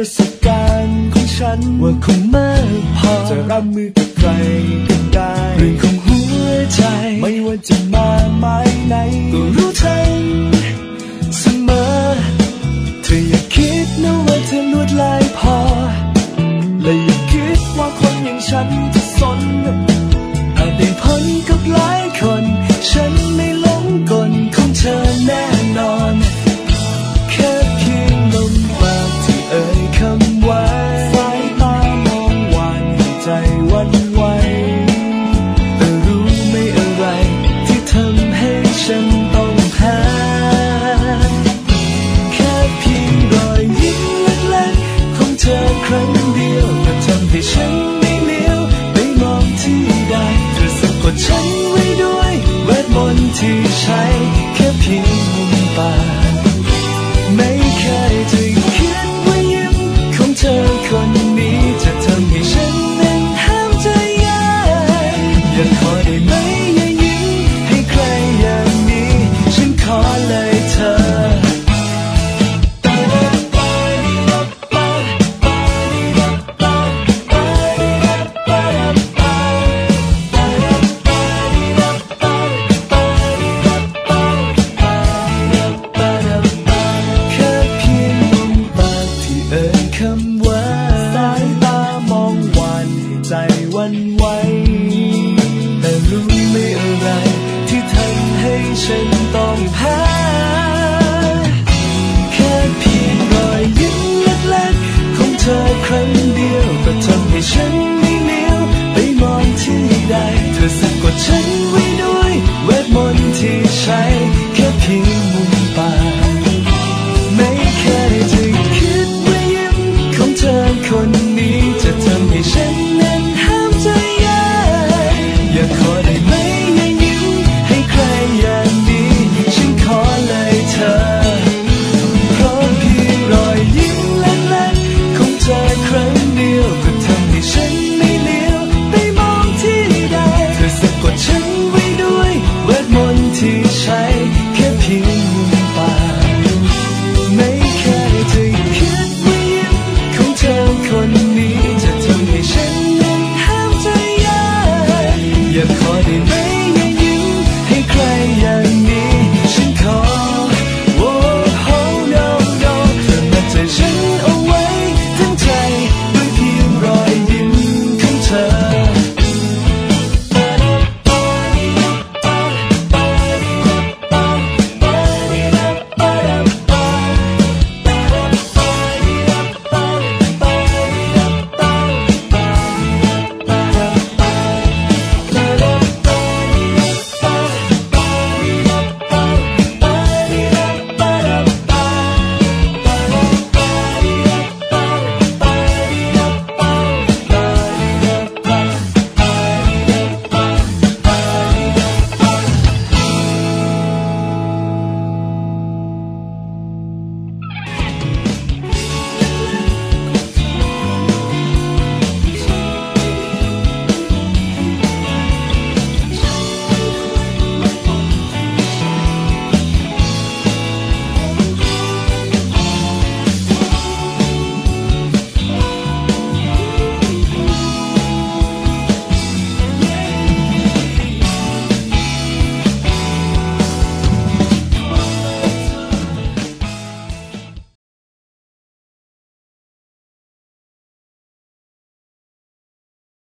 ประสบการณ์ของฉันว่าคงไม่พอจะรับมือกับใคร ทำให้ฉันไม่เลียวไม่มองที่ใดเธอสะกดฉันไว้ด้วยเวทมนต์ที่ใช้แค่เพียง